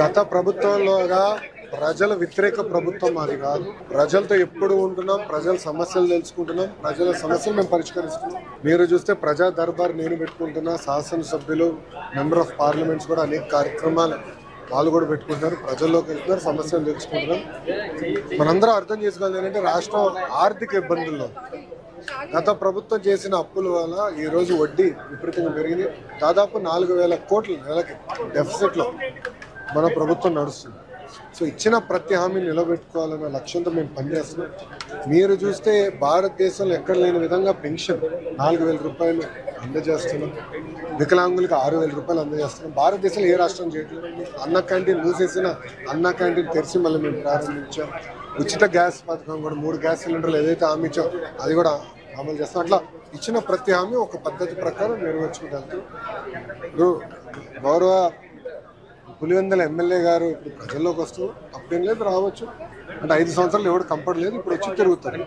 గత ప్రభుత్వంలోగా ప్రజల వ్యతిరేక ప్రభుత్వం అది కాదు. ప్రజలతో ఎప్పుడు ఉంటున్నాం ప్రజల సమస్యలు తెలుసుకుంటున్నాం ప్రజల సమస్యలు మేము పరిష్కరిస్తున్నాం. మీరు చూస్తే ప్రజా దర్బార్ నేను పెట్టుకుంటున్నా శాసనసభ్యులు మెంబర్ ఆఫ్ పార్లమెంట్స్ కూడా అనేక కార్యక్రమాలు వాళ్ళు కూడా పెట్టుకుంటున్నారు ప్రజల్లోకి వెళ్తున్నారు సమస్యలు తెలుసుకుంటున్నారు. మనందరం అర్థం చేసుకోవాలి ఏంటంటే రాష్ట్రం ఆర్థిక ఇబ్బందుల్లో గత ప్రభుత్వం చేసిన అప్పుల వల్ల ఈరోజు వడ్డీ విపరీతంగా పెరిగింది. దాదాపు నాలుగు వేల కోట్ల నెలకి డెఫిసిట్లో మన ప్రభుత్వం నడుస్తుంది. సో ఇచ్చిన ప్రతి హామీని నిలబెట్టుకోవాలన్న లక్ష్యంతో మేము పనిచేస్తున్నాం. మీరు చూస్తే భారతదేశంలో ఎక్కడ లేని విధంగా పెన్షన్ నాలుగు వేల రూపాయలు అందజేస్తున్నాం. వికలాంగులకు ఆరు వేల రూపాయలు అందజేస్తున్నాం. భారతదేశంలో ఏ రాష్ట్రం చేయట్లేదు. అన్న క్యాంటీన్ మూసేసిన అన్న క్యాంటీన్ తెరిచి మళ్ళీ మేము ప్రారంభించాం. ఉచిత గ్యాస్ పథకం కూడా మూడు గ్యాస్ సిలిండర్లు ఏదైతే హామీ ఇచ్చాం అది కూడా అమలు చేస్తాం అట్లా ఇచ్చిన ప్రతి హామీ ఒక పద్ధతి ప్రకారం నెరవేర్చుకోగలుగుతాం. గౌరవ పులివెందల ఎమ్మెల్యే గారు ఇప్పుడు ప్రజల్లోకి వస్తూ తప్పేం లేదు రావచ్చు. అంటే ఐదు సంవత్సరాలు ఎవడు కంపడలేదు ఇప్పుడు వచ్చి తిరుగుతారు.